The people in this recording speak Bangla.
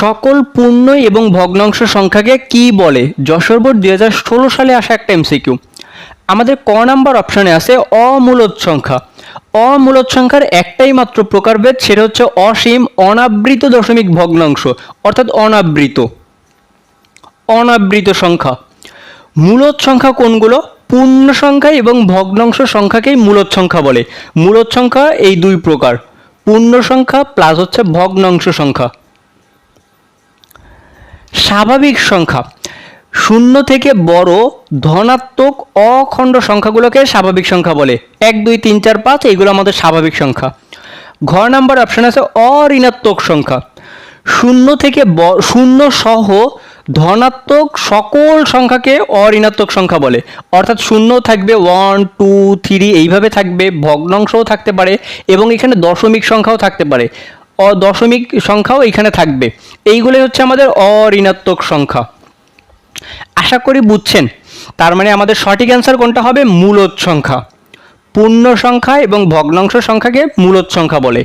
সকল পূর্ণ এবং ভগ্নাংশ সংখ্যাকে কি বলে? যশোর বোর্ড দুই হাজার ষোলো সালে আসা একটা এমসিকিউ। আমাদের ক নাম্বার অপশানে আছে অমূলত সংখ্যা। অমূলত সংখ্যার একটাই মাত্র প্রকারভেদ, সেটা হচ্ছে অসীম অনাবৃত দশমিক ভগ্নাংশ, অর্থাৎ অনাবৃত। অনাবৃত সংখ্যা। মূলত সংখ্যা কোনগুলো? পূর্ণ সংখ্যা এবং ভগ্নাংশ সংখ্যাকেই মূলত সংখ্যা বলে। মূলত সংখ্যা এই দুই প্রকার। পূর্ণ সংখ্যা প্লাস হচ্ছে ভগ্নাংশ সংখ্যা। স্বাভাবিক সংখ্যা। শূন্য থেকে বড় ধনাত্মক অখণ্ড সংখ্যাগুলোকে স্বাভাবিক সংখ্যা বলে। এক, দুই, তিন, চার, পাঁচ, এইগুলো আমাদের স্বাভাবিক সংখ্যা। ঘর নাম্বার অপশন আছে অঋণাত্মক সংখ্যা। শূন্য থেকে শূন্য সহ ধনাত্মক সকল সংখ্যাকে অঋণাত্মক সংখ্যা বলে। অর্থাৎ শূন্য থাকবে ওয়ান টু থ্রি এইভাবে থাকবে, ভগ্নাংশও থাকতে পারে এবং এখানে দশমিক সংখ্যাও থাকতে পারে। অ দশমিক সংখ্যাও এখানে থাকবে। এইগুলোই হচ্ছে আমাদের অঋণাত্মক সংখ্যা। আশা করি বুঝছেন। তার মানে আমাদের সঠিক অ্যান্সার কোনটা হবে? মূলত সংখ্যা। পূর্ণ সংখ্যা এবং ভগ্নাংশ সংখ্যাকে মূলত সংখ্যা বলে।